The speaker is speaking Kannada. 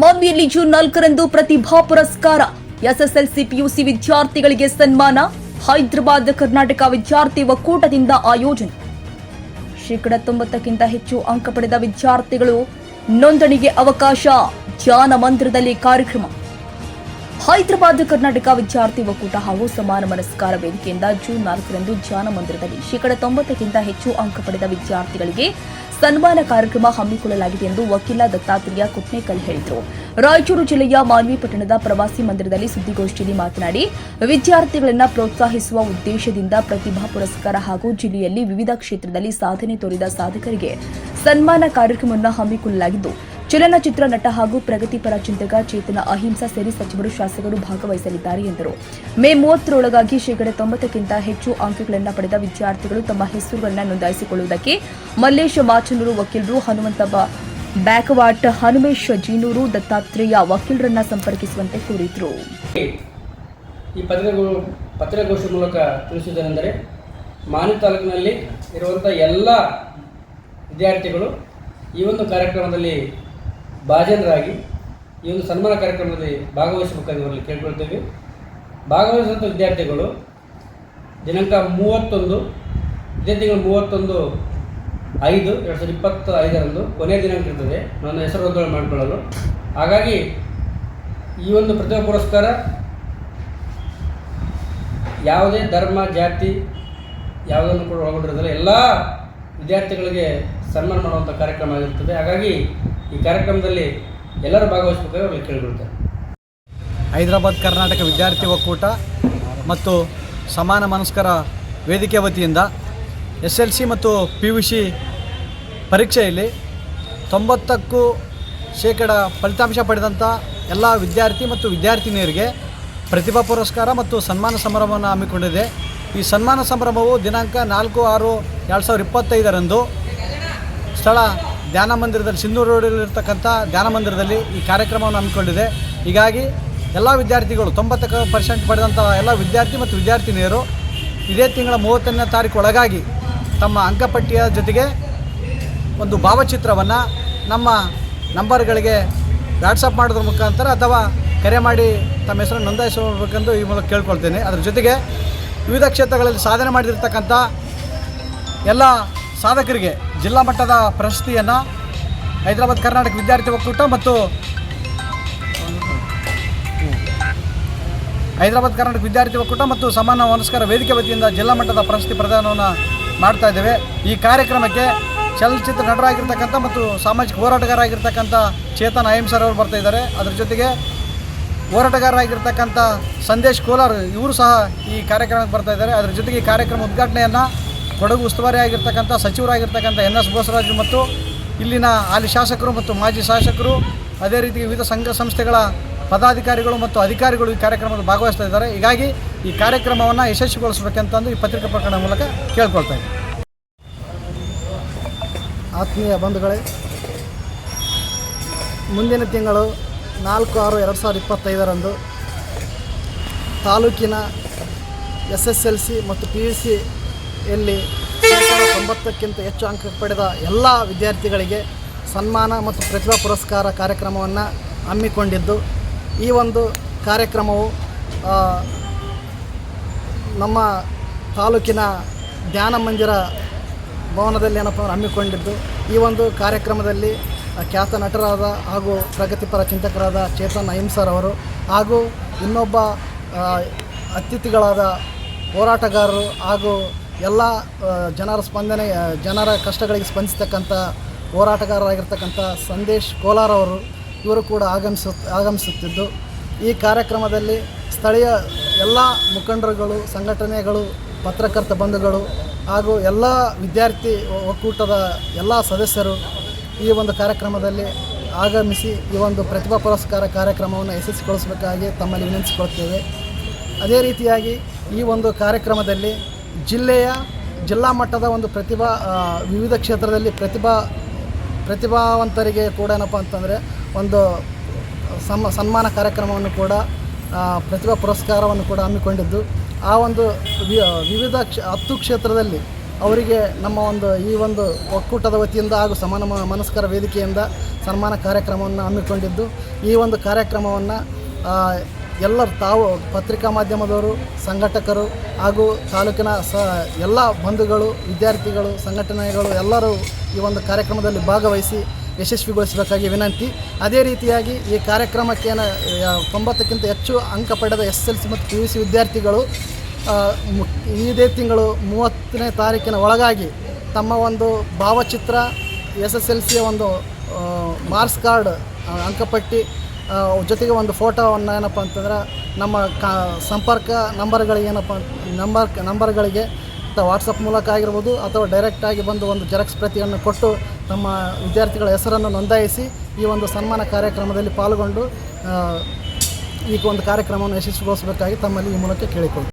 ಮಾನ್ವಿಯಲ್ಲಿ ಜೂನ್ ನಾಲ್ಕರಂದು ಪ್ರತಿಭಾ ಪುರಸ್ಕಾರ. ಎಸ್ಎಸ್ಎಲ್ಸಿ ಪಿಯುಸಿ ವಿದ್ಯಾರ್ಥಿಗಳಿಗೆ ಸನ್ಮಾನ. ಹೈದರಾಬಾದ್ ಕರ್ನಾಟಕ ವಿದ್ಯಾರ್ಥಿ ಒಕ್ಕೂಟದಿಂದ ಆಯೋಜನೆ. ಶೇಕಡ ತೊಂಬತ್ತಕ್ಕಿಂತ ಹೆಚ್ಚು ಅಂಕ ಪಡೆದ ವಿದ್ಯಾರ್ಥಿಗಳು ನೋಂದಣಿಗೆ ಅವಕಾಶ. ಧ್ಯಾನ ಮಂದಿರದಲ್ಲಿ ಕಾರ್ಯಕ್ರಮ. ಹೈದರಾಬಾದ್, ಕರ್ನಾಟಕ ವಿದ್ಯಾರ್ಥಿ ಒಕ್ಕೂಟ ಹಾಗೂ ಸಮಾನ ಮನಸ್ಕಾರ ವೇದಿಕೆಯಿಂದ ಜೂನ್ ನಾಲ್ಕರಂದು ಧ್ಯಾನ ಮಂದಿರದಲ್ಲಿ ಶೇಕಡ ತೊಂಬತ್ತಕ್ಕಿಂತ ಹೆಚ್ಚು ಅಂಕ ಪಡೆದ ವಿದ್ಯಾರ್ಥಿಗಳಿಗೆ ಸನ್ಮಾನ ಕಾರ್ಯಕ್ರಮ ಹಮ್ಮಿಕೊಳ್ಳಲಾಗಿದೆ ಎಂದು ವಕೀಲ ದತ್ತಾತ್ರೇಯ ಕುಟ್ನೇಕಲ್ ಹೇಳಿದರು. ರಾಯಚೂರು ಜಿಲ್ಲೆಯ ಮಾನ್ವಿ ಪಟ್ಟಣದ ಪ್ರವಾಸಿ ಮಂದಿರದಲ್ಲಿ ಸುದ್ದಿಗೋಷ್ಠಿಯಲ್ಲಿ ಮಾತನಾಡಿ, ವಿದ್ಯಾರ್ಥಿಗಳನ್ನು ಪ್ರೋತ್ಸಾಹಿಸುವ ಉದ್ದೇಶದಿಂದ ಪ್ರತಿಭಾ ಪುರಸ್ಕಾರ ಹಾಗೂ ಜಿಲ್ಲೆಯಲ್ಲಿ ವಿವಿಧ ಕ್ಷೇತ್ರದಲ್ಲಿ ಸಾಧನೆ ತೋರಿದ ಸಾಧಕರಿಗೆ ಸನ್ಮಾನ ಕಾರ್ಯಕ್ರಮವನ್ನು ಹಮ್ಮಿಕೊಳ್ಳಲಾಗಿದ್ದು ಚಲನಚಿತ್ರ ನಟ ಹಾಗೂ ಪ್ರಗತಿಪರ ಚಿಂತಕ ಚೇತನ ಅಹಿಂಸಾ ಸೇರಿ ಸಚಿವರು ಶಾಸಕರು ಭಾಗವಹಿಸಲಿದ್ದಾರೆ ಎಂದರು. ಮೇ ಮೂವತ್ತರೊಳಗಾಗಿ ಶೇಕಡ ತೊಂಬತ್ತಕ್ಕಿಂತ ಹೆಚ್ಚು ಅಂಕಗಳನ್ನು ಪಡೆದ ವಿದ್ಯಾರ್ಥಿಗಳು ತಮ್ಮ ಹೆಸರುಗಳನ್ನು ನೋಂದಾಯಿಸಿಕೊಳ್ಳುವುದಕ್ಕೆ ಮಲ್ಲೇಶ ಮಾಚನೂರು ವಕೀಲರು ಹನುಮಂತಪ್ಪ ಬ್ಯಾಕವಾಟ್, ಹನುಮೇಶ್ ಜೀನೂರು, ದತ್ತಾತ್ರೇಯ ವಕೀಲರನ್ನ ಸಂಪರ್ಕಿಸುವಂತೆ ಕೋರಿದ್ರು. ಈ ಪತ್ರಿಕೆಗೋ ಪತ್ರಿಕಾಗೋಷ್ಠಿ ಮೂಲಕ ತಿಳಿಸುವುದೇನೆಂದರೆ ಮಾನ್ವಿ ತಾಲೂಕಿನಲ್ಲಿ ಇರುವಂಥ ಎಲ್ಲ ವಿದ್ಯಾರ್ಥಿಗಳು ಈ ಒಂದು ಕಾರ್ಯಕ್ರಮದಲ್ಲಿ ಭಾಜನರಾಗಿ ಈ ಒಂದು ಸನ್ಮಾನ ಕಾರ್ಯಕ್ರಮದಲ್ಲಿ ಭಾಗವಹಿಸಬೇಕಾಗಿ ಅವರಲ್ಲಿ ಕೇಳ್ಕೊಳ್ತೀವಿ. ಭಾಗವಹಿಸುವಂಥ ವಿದ್ಯಾರ್ಥಿಗಳು ದಿನಾಂಕ ಮೂವತ್ತೊಂದು, ವಿದ್ಯಾರ್ಥಿಗಳು ಮೂವತ್ತೊಂದು ಐದು, ಎರಡು ಸಾವಿರದ ಇಪ್ಪತ್ತ ಐದರಂದು ಕೊನೆಯ ದಿನಾಂಕ ಇರ್ತದೆ. ನನ್ನ ಹೆಸರು ನೋಂದಣಿ ಮಾಡಿಕೊಳ್ಳಲು. ಹಾಗಾಗಿ ಈ ಒಂದು ಪ್ರತಿಭಾ ಪುರಸ್ಕಾರ ಯಾವುದೇ ಧರ್ಮ, ಜಾತಿ ಯಾವುದನ್ನು ಕೂಡ ಒಳಗೊಂಡಿರೋದಿಲ್ಲ. ಎಲ್ಲ ವಿದ್ಯಾರ್ಥಿಗಳಿಗೆ ಸನ್ಮಾನ ಮಾಡುವಂಥ ಕಾರ್ಯಕ್ರಮ ಆಗಿರ್ತದೆ. ಹಾಗಾಗಿ ಈ ಕಾರ್ಯಕ್ರಮದಲ್ಲಿ ಎಲ್ಲರೂ ಭಾಗವಹಿಸಬೇಕಾಗಿ ಅವ್ರಿಗೆ ಕೇಳಿಕೊಳ್ತಾರೆ ಹೈದರಾಬಾದ್, ಕರ್ನಾಟಕ ವಿದ್ಯಾರ್ಥಿ ಒಕ್ಕೂಟ ಮತ್ತು ಸಮಾನ ಮನಸ್ಕರ ವೇದಿಕೆ ವತಿಯಿಂದ ಎಸ್ ಎಲ್ ಸಿ ಮತ್ತು ಪಿ ಯು ಸಿ ಪರೀಕ್ಷೆಯಲ್ಲಿ ತೊಂಬತ್ತಕ್ಕೂ ಶೇಕಡ ಫಲಿತಾಂಶ ಪಡೆದಂಥ ಎಲ್ಲ ವಿದ್ಯಾರ್ಥಿ ಮತ್ತು ವಿದ್ಯಾರ್ಥಿನಿಯರಿಗೆ ಪ್ರತಿಭಾ ಪುರಸ್ಕಾರ ಮತ್ತು ಸನ್ಮಾನ ಸಮಾರಂಭವನ್ನು ಹಮ್ಮಿಕೊಂಡಿದೆ. ಈ ಸನ್ಮಾನ ಸಂಭ್ರಮವು ದಿನಾಂಕ ನಾಲ್ಕು ಆರು ಎರಡು ಸಾವಿರದ ಇಪ್ಪತ್ತೈದರಂದು ಸ್ಥಳ ಧ್ಯಾನ ಮಂದಿರದಲ್ಲಿ ಸಿಂಧೂರು ರೋಡಲ್ಲಿರ್ತಕ್ಕಂಥ ಧ್ಯಾನ ಮಂದಿರದಲ್ಲಿ ಈ ಕಾರ್ಯಕ್ರಮವನ್ನು ಹಮ್ಮಿಕೊಂಡಿದೆ. ಹೀಗಾಗಿ ಎಲ್ಲ ವಿದ್ಯಾರ್ಥಿಗಳು ತೊಂಬತ್ತಕ್ಕೆ ಪರ್ಸೆಂಟ್ ಪಡೆದಂಥ ಎಲ್ಲ ವಿದ್ಯಾರ್ಥಿ ಮತ್ತು ವಿದ್ಯಾರ್ಥಿನಿಯರು ಇದೇ ತಿಂಗಳ ಮೂವತ್ತನೇ ತಾರೀಕು ಒಳಗಾಗಿ ತಮ್ಮ ಅಂಕಪಟ್ಟಿಯ ಜೊತೆಗೆ ಒಂದು ಭಾವಚಿತ್ರವನ್ನು ನಮ್ಮ ನಂಬರ್ಗಳಿಗೆ ವಾಟ್ಸಪ್ ಮಾಡೋದ್ರ ಮುಖಾಂತರ ಅಥವಾ ಕರೆ ಮಾಡಿ ತಮ್ಮ ಹೆಸರನ್ನು ನೋಂದಾಯಿಸಬೇಕೆಂದು ಈ ಮೂಲಕ ಕೇಳ್ಕೊಳ್ತೇನೆ. ಅದರ ಜೊತೆಗೆ ವಿವಿಧ ಕ್ಷೇತ್ರಗಳಲ್ಲಿ ಸಾಧನೆ ಮಾಡಿರ್ತಕ್ಕಂಥ ಎಲ್ಲ ಸಾಧಕರಿಗೆ ಜಿಲ್ಲಾ ಮಟ್ಟದ ಪ್ರಶಸ್ತಿಯನ್ನು ಹೈದರಾಬಾದ್ ಕರ್ನಾಟಕ ವಿದ್ಯಾರ್ಥಿ ಒಕ್ಕೂಟ ಮತ್ತು ಹೈದರಾಬಾದ್ ಕರ್ನಾಟಕ ವಿದ್ಯಾರ್ಥಿ ಒಕ್ಕೂಟ ಮತ್ತು ಸಮಾನ ಮನಸ್ಕರ ವೇದಿಕೆ ವತಿಯಿಂದ ಜಿಲ್ಲಾ ಮಟ್ಟದ ಪ್ರಶಸ್ತಿ ಪ್ರದಾನವನ್ನು ಮಾಡ್ತಾ ಇದ್ದೇವೆ. ಈ ಕಾರ್ಯಕ್ರಮಕ್ಕೆ ಚಲನಚಿತ್ರ ನಟರಾಗಿರ್ತಕ್ಕಂಥ ಮತ್ತು ಸಾಮಾಜಿಕ ಹೋರಾಟಗಾರರಾಗಿರ್ತಕ್ಕಂಥ ಚೇತನ್ ಅಹಿಂಸರ್ ಅವರು ಬರ್ತಾ ಇದ್ದಾರೆ. ಅದರ ಜೊತೆಗೆ ಹೋರಾಟಗಾರರಾಗಿರ್ತಕ್ಕಂಥ ಸಂದೇಶ್ ಕೋಲಾರ್ ಇವರು ಸಹ ಈ ಕಾರ್ಯಕ್ರಮಕ್ಕೆ ಬರ್ತಾ ಇದ್ದಾರೆ. ಅದರ ಜೊತೆಗೆ ಈ ಕಾರ್ಯಕ್ರಮ ಉದ್ಘಾಟನೆಯನ್ನು ಕೊಡಗು ಉಸ್ತುವಾರಿ ಆಗಿರ್ತಕ್ಕಂಥ ಸಚಿವರಾಗಿರ್ತಕ್ಕಂಥ ಎನ್ ಎಸ್ ಬೋಸರಾಜು ಮತ್ತು ಇಲ್ಲಿನ ಹಾಲಿ ಶಾಸಕರು ಮತ್ತು ಮಾಜಿ ಶಾಸಕರು, ಅದೇ ರೀತಿ ವಿವಿಧ ಸಂಘ ಸಂಸ್ಥೆಗಳ ಪದಾಧಿಕಾರಿಗಳು ಮತ್ತು ಅಧಿಕಾರಿಗಳು ಈ ಕಾರ್ಯಕ್ರಮದಲ್ಲಿ ಭಾಗವಹಿಸ್ತಾ ಇದ್ದಾರೆ. ಹೀಗಾಗಿ ಈ ಕಾರ್ಯಕ್ರಮವನ್ನು ಯಶಸ್ವಿಗೊಳಿಸಬೇಕಂತಂದು ಈ ಪತ್ರಿಕಾ ಪ್ರಕರಣ ಮೂಲಕ ಕೇಳ್ಕೊಳ್ತಾ ಇದ್ದೀನಿ. ಆತ್ಮೀಯ ಬಂಧುಗಳೇ, ಮುಂದಿನ ತಿಂಗಳು ನಾಲ್ಕು ಆರು ಎರಡು ಸಾವಿರದ ಇಪ್ಪತ್ತೈದರಂದು ತಾಲೂಕಿನ ಎಸ್ ಎಸ್ ಎಲ್ ಸಿ ಮತ್ತು ಪಿ ಯು ಸಿಯಲ್ಲಿ ತೊಂಬತ್ತಕ್ಕಿಂತ ಹೆಚ್ಚು ಅಂಕ ಪಡೆದ ಎಲ್ಲ ವಿದ್ಯಾರ್ಥಿಗಳಿಗೆ ಸನ್ಮಾನ ಮತ್ತು ಪ್ರತಿಭಾ ಪುರಸ್ಕಾರ ಕಾರ್ಯಕ್ರಮವನ್ನು ಹಮ್ಮಿಕೊಂಡಿದ್ದು, ಈ ಒಂದು ಕಾರ್ಯಕ್ರಮವು ನಮ್ಮ ತಾಲೂಕಿನ ಧ್ಯಾನ ಮಂದಿರ ಭವನದಲ್ಲಿ ಏನಪ್ಪ ಹಮ್ಮಿಕೊಂಡಿದ್ದು, ಈ ಒಂದು ಕಾರ್ಯಕ್ರಮದಲ್ಲಿ ಖ್ಯಾತ ನಟರಾದ ಹಾಗೂ ಪ್ರಗತಿಪರ ಚಿಂತಕರಾದ ಚೇತನ್ ಅಹಿಂಸರ್ ಅವರು ಹಾಗೂ ಇನ್ನೊಬ್ಬ ಅತಿಥಿಗಳಾದ ಹೋರಾಟಗಾರರು ಹಾಗೂ ಎಲ್ಲ ಜನರ ಸ್ಪಂದನೆ ಜನರ ಕಷ್ಟಗಳಿಗೆ ಸ್ಪಂದಿಸತಕ್ಕಂಥ ಹೋರಾಟಗಾರರಾಗಿರ್ತಕ್ಕಂಥ ಸಂದೇಶ್ ಕೋಲಾರ್ ಅವರು ಇವರು ಕೂಡ ಆಗಮಿಸು, ಆಗಮಿಸುತ್ತಿದ್ದು. ಈ ಕಾರ್ಯಕ್ರಮದಲ್ಲಿ ಸ್ಥಳೀಯ ಎಲ್ಲ ಮುಖಂಡರುಗಳು, ಸಂಘಟನೆಗಳು, ಪತ್ರಕರ್ತ ಬಂಧುಗಳು ಹಾಗೂ ಎಲ್ಲ ವಿದ್ಯಾರ್ಥಿ ಒಕ್ಕೂಟದ ಎಲ್ಲ ಸದಸ್ಯರು ಈ ಒಂದು ಕಾರ್ಯಕ್ರಮದಲ್ಲಿ ಆಗಮಿಸಿ ಈ ಒಂದು ಪ್ರತಿಭಾ ಪುರಸ್ಕಾರ ಕಾರ್ಯಕ್ರಮವನ್ನು ಯಶಸ್ವಿಗೊಳಿಸಬೇಕಾಗಿ ತಮ್ಮಲ್ಲಿ ವಿನಂತಿಸಿಕೊಳ್ತೇವೆ. ಅದೇ ರೀತಿಯಾಗಿ ಈ ಒಂದು ಕಾರ್ಯಕ್ರಮದಲ್ಲಿ ಜಿಲ್ಲೆಯ ಜಿಲ್ಲಾ ಮಟ್ಟದ ಒಂದು ಪ್ರತಿಭಾ ವಿವಿಧ ಕ್ಷೇತ್ರದಲ್ಲಿ ಪ್ರತಿಭಾ, ಪ್ರತಿಭಾವಂತರಿಗೆ ಕೂಡ ಏನಪ್ಪ ಅಂತಂದರೆ ಒಂದು ಸಮ, ಸನ್ಮಾನ ಕಾರ್ಯಕ್ರಮವನ್ನು ಕೂಡ ಪ್ರತಿಭಾ ಪುರಸ್ಕಾರವನ್ನು ಕೂಡ ಹಮ್ಮಿಕೊಂಡಿದ್ದು. ಆ ಒಂದು ವಿವಿಧ ಕ್ಷ, ಹತ್ತು ಕ್ಷೇತ್ರದಲ್ಲಿ ಅವರಿಗೆ ನಮ್ಮ ಒಂದು ಈ ಒಂದು ಒಕ್ಕೂಟದ ವತಿಯಿಂದ ಹಾಗೂ ಸಮಾನ ಮನಸ್ಕರ ವೇದಿಕೆಯಿಂದ ಸನ್ಮಾನ ಕಾರ್ಯಕ್ರಮವನ್ನು ಹಮ್ಮಿಕೊಂಡಿದ್ದು, ಈ ಒಂದು ಕಾರ್ಯಕ್ರಮವನ್ನು ಎಲ್ಲರೂ ತಾವು ಪತ್ರಿಕಾ ಮಾಧ್ಯಮದವರು, ಸಂಘಟಕರು ಹಾಗೂ ತಾಲೂಕಿನ ಸ, ಎಲ್ಲ ಬಂಧುಗಳು, ವಿದ್ಯಾರ್ಥಿಗಳು, ಸಂಘಟನೆಗಳು ಎಲ್ಲರೂ ಈ ಒಂದು ಕಾರ್ಯಕ್ರಮದಲ್ಲಿ ಭಾಗವಹಿಸಿ ಯಶಸ್ವಿಗೊಳಿಸಬೇಕಾಗಿ ವಿನಂತಿ. ಅದೇ ರೀತಿಯಾಗಿ ಈ ಕಾರ್ಯಕ್ರಮಕ್ಕೆ ತೊಂಬತ್ತಕ್ಕಿಂತ ಹೆಚ್ಚು ಅಂಕ ಪಡೆದ ಎಸ್ ಎಲ್ ಸಿ ಮತ್ತು ಪಿ ಯು ಸಿ ವಿದ್ಯಾರ್ಥಿಗಳು ಇದೇ ತಿಂಗಳು ಮೂವತ್ತನೇ ತಾರೀಕಿನ ಒಳಗಾಗಿ ತಮ್ಮ ಒಂದು ಭಾವಚಿತ್ರ, ಎಸ್ ಎಸ್ ಎಲ್ ಸಿಯ ಒಂದು ಮಾರ್ಕ್ಸ್ ಕಾರ್ಡ್ ಅಂಕಪಟ್ಟಿ ಜೊತೆಗೆ ಒಂದು ಫೋಟೋವನ್ನು ಏನಪ್ಪ ಅಂತಂದ್ರೆ ನಮ್ಮ ಕಾ, ಸಂಪರ್ಕ ನಂಬರ್ಗಳಿಗೆ ಏನಪ್ಪ ನಂಬರ್, ನಂಬರ್ಗಳಿಗೆ ಅಥವಾ ವಾಟ್ಸಪ್ ಮೂಲಕ ಆಗಿರ್ಬೋದು ಅಥವಾ ಡೈರೆಕ್ಟಾಗಿ ಬಂದು ಒಂದು ಜೆರಾಕ್ಸ್ ಪ್ರತಿಯನ್ನು ಕೊಟ್ಟು ತಮ್ಮ ವಿದ್ಯಾರ್ಥಿಗಳ ಹೆಸರನ್ನು ನೋಂದಾಯಿಸಿ ಈ ಒಂದು ಸನ್ಮಾನ ಕಾರ್ಯಕ್ರಮದಲ್ಲಿ ಪಾಲ್ಗೊಂಡು ಈ ಒಂದು ಕಾರ್ಯಕ್ರಮವನ್ನು ಯಶಸ್ವಿಗೊಳಿಸಬೇಕಾಗಿ ತಮ್ಮಲ್ಲಿ ಈ ಮೂಲಕ ಕೇಳಿಕೊಳ್ಳಿ